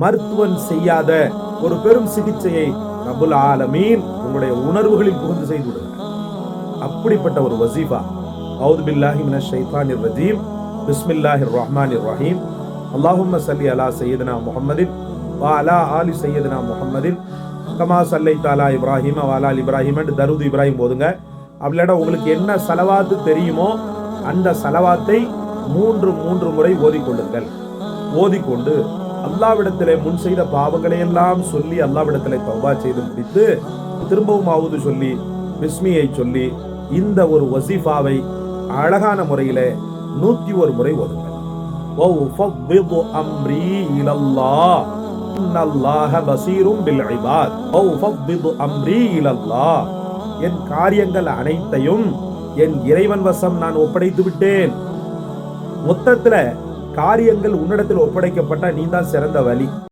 மருத்துவன் செய்யாத ஒரு பெரும் சிகிச்சையை ரபுல் ஆலமீன் உங்களுடைய உணர்வுகளில் புகுந்து செய்து விடுகிறார் அப்படிப்பட்ட ஒரு வசீஃபா. அவுது பில்லாஹி மினஷ் ஷைத்தானிர் ரஜீம். பிஸ்மில்லாஹி ரஹ்மான் ரஹீம். அல்லாஹும்ம சல்லி அலா சையதுனா முஹம்மதின் வா அலா ஆலி சையதுனா முஹம்மதின். கமா சல்லை தாலா இப்ராஹிம் வாலா இப்ராஹிம் தருது இப்ராஹிம் போதுங்க அப்படின்னா உங்களுக்கு என்ன செலவாத்து தெரியுமோ அந்த செலவாத்தை மூன்று மூன்று முறை ஓதிக்கொள்ளுங்கள். ஓதிக்கொண்டு அல்லாவிடத்திலே முன் செய்த பாவங்களை எல்லாம் சொல்லி அல்லாவிடத்திலே தௌபா செய்து முடித்து திரும்பவுமாவது சொல்லி பிஸ்மியை சொல்லி இந்த ஒரு வசிஃபாவை அழகான முறையில நூத்தி ஒரு முறை ஓதுங்கள் என் காரியங்கள் அனைத்தையும் என் இறைவன் வசம் நான் ஒப்படைத்து விட்டேன். மொத்தத்துல காரியங்கள் உன்னிடத்தில் ஒப்படைக்கப்பட்ட நீ தான் சிறந்த வழி.